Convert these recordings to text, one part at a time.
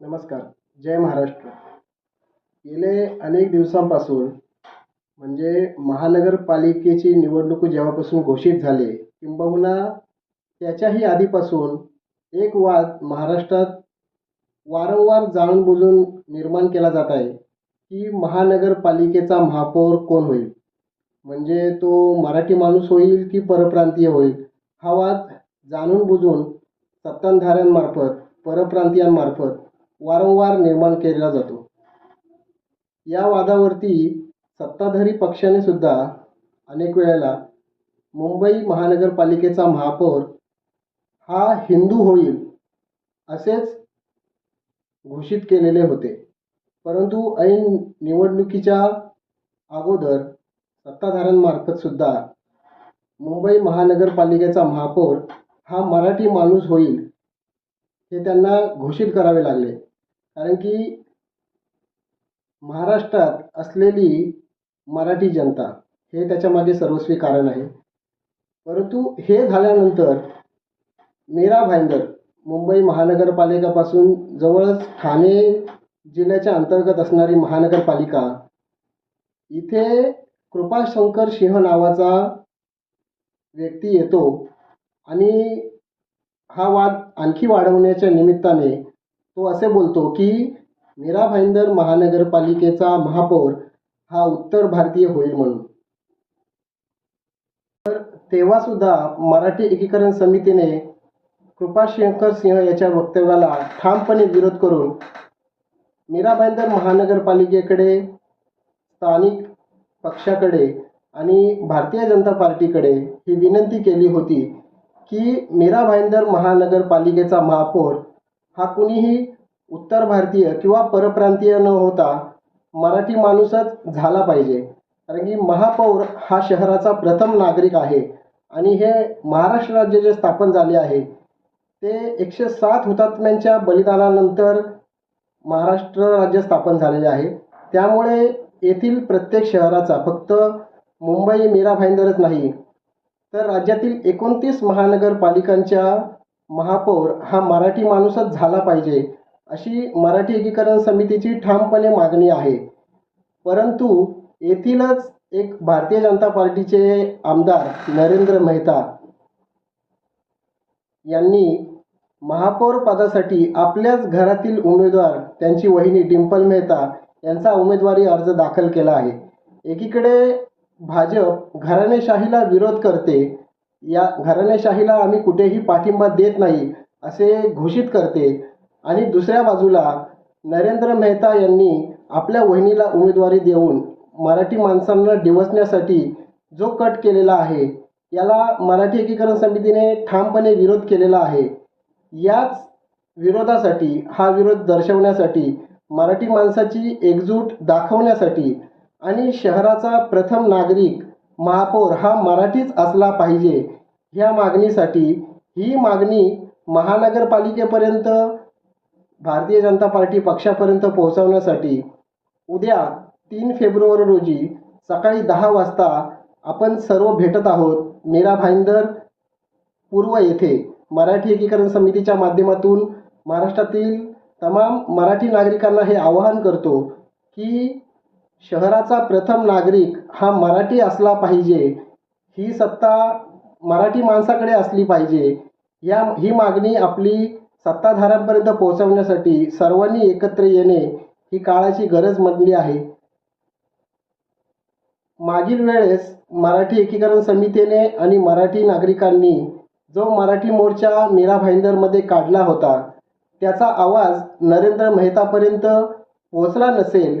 नमस्कार. जय महाराष्ट्र. गेले अनेक दिवसांपासून म्हणजे महानगरपालिकेची निवडणूक जेव्हापासून घोषित झाले किंबहुना त्याच्याही आधीपासून एक वाद महाराष्ट्रात वारंवार जाणून बुजून निर्माण केला जात आहे की महानगरपालिकेचा महापौर कोण होईल? म्हणजे तो मराठी माणूस होईल की परप्रांतीय होईल? हा वाद जाणून बुजून सत्ताधाऱ्यांमार्फत परप्रांतीयांमार्फत वारंवार निर्माण केला जातो. या वादावरती सत्ताधारी पक्षाने सुद्धा अनेक वेळेला मुंबई महानगरपालिकेचा महापौर हा हिंदू होईल असेच घोषित केलेले होते. परंतु ऐन निवडणुकीच्या अगोदर सत्ताधाऱ्यांमार्फत सुद्धा मुंबई महानगरपालिकेचा महापौर हा मराठी माणूस होईल हे त्यांना घोषित करावे लागले. कारण की महाराष्ट्रात असलेली मराठी जनता हे त्याच्यामागे सर्वस्वी कारण आहे. परंतु हे झाल्यानंतर मीरा भाईंदर मुंबई महानगरपालिकापासून जवळच ठाणे जिल्ह्याच्या अंतर्गत असणारी महानगरपालिका इथे कृपाशंकर सिंह नावाचा व्यक्ती येतो आणि हा वाद आणखी वाढवण्याच्या निमित्ताने तो असे बोलतो की मीरा भाईंदर महानगरपालिकेचा महापौर हा उत्तर भारतीय होईल म्हणून. तर तेव्हासुद्धा मराठी एकीकरण समितीने कृपाशंकर सिंह याच्या वक्तव्याला ठामपणे विरोध करून मीरा भाईंदर महानगरपालिकेकडे स्थानिक पक्षाकडे आणि भारतीय जनता पार्टीकडे ही विनंती केली होती की मीरा भाईंदर महानगरपालिकेचा महापौर हा कुणीही उत्तर भारतीय किंवा परप्रांतीय न होता मराठी माणूसच झाला पाहिजे. कारण की महापौर हा शहराचा प्रथम नागरिक आहे आणि हे महाराष्ट्र राज्य जे स्थापन झाले आहे ते एकशे सात हुतात्म्यांच्या बलिदानानंतर महाराष्ट्र राज्य स्थापन झालेले आहे. त्यामुळे येथील प्रत्येक शहराचा फक्त मुंबई मीरा भाईंदरच नाही तर राज्यातील एकोणतीस महानगरपालिकांच्या महापौर हा मराठी माणूसच झाला पाहिजे अशी मराठी एकीकरण समितीची ठामपणे मागणी आहे. परंतु येथीलच एक भारतीय जनता पार्टीचे आमदार नरेंद्र मेहता यांनी महापौर पदासाठी आपल्याच घरातील उमेदवार त्यांची वहिनी डिंपल मेहता यांचा उमेदवारी अर्ज दाखल केला आहे. एकीकडे भाजप घराणेशाहीला विरोध करते या घराणेशाहीला आम्ही कुठेही पाठिंबा देत नाही असे घोषित करते. आणि दुसऱ्या बाजूला नरेंद्र मेहता यांनी आपल्या वहिनीला उमेदवारी देऊन मराठी माणसांना डिवचण्यासाठी जो कट केलेला आहे याला मराठी एकीकरण समितीने ठामपणे विरोध केलेला आहे. याच विरोधासाठी हा विरोध दर्शवण्यासाठी मराठी माणसाची एकजूट दाखवण्यासाठी आणि शहराचा प्रथम नागरिक महापौर हा मराठीच असला पाहिजे ह्या मागणीसाठी. ही मागणी महानगरपालिकेपर्यंत भारतीय जनता पार्टी पक्षापर्यंत पोहोचवण्यासाठी उद्या तीन फेब्रुवारी रोजी सकाळी दहा वाजता आपण सर्व भेटत आहोत मीरा भाईंदर पूर्व येथे. मराठी एकीकरण समितीच्या माध्यमातून महाराष्ट्रातील तमाम मराठी नागरिकांना हे आवाहन करतो की शहराचा प्रथम नागरिक हा मराठी असला पाहिजे ही सत्ता मराठी माणसाकडे असली पाहिजे या ही मागणी आपली सत्ताधाऱ्यांपर्यंत पोहोचवण्यासाठी सर्वांनी एकत्र येणे ही काळाची गरज बनली आहे. मागील वेळेस मराठी एकीकरण समितीने आणि मराठी नागरिकांनी जो मराठी मोर्चा मीरा भाईंदरमध्ये काढला होता त्याचा आवाज नरेंद्र मेहतापर्यंत पोहोचला नसेल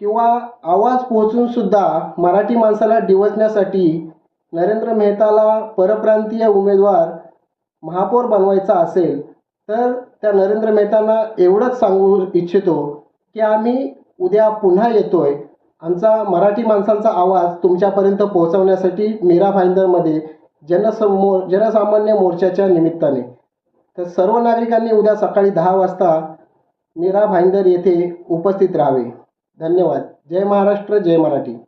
किंवा आवाज पोहोचून सुद्धा मराठी माणसाला डिवचण्यासाठी नरेंद्र मेहताला परप्रांतीय उमेदवार महापौर बनवायचा असेल तर त्या नरेंद्र मेहतांना एवढंच सांगू इच्छितो की आम्ही उद्या पुन्हा येतोय. आमचा मराठी माणसांचा आवाज तुमच्यापर्यंत पोहोचवण्यासाठी मीरा भाईंदरमध्ये जनसमोर जनसामान्य मोर्चाच्या निमित्ताने. तर सर्व नागरिकांनी उद्या सकाळी दहा वाजता मीरा भाईंदर येथे उपस्थित राहावे. धन्यवाद. जय महाराष्ट्र जय मराठी.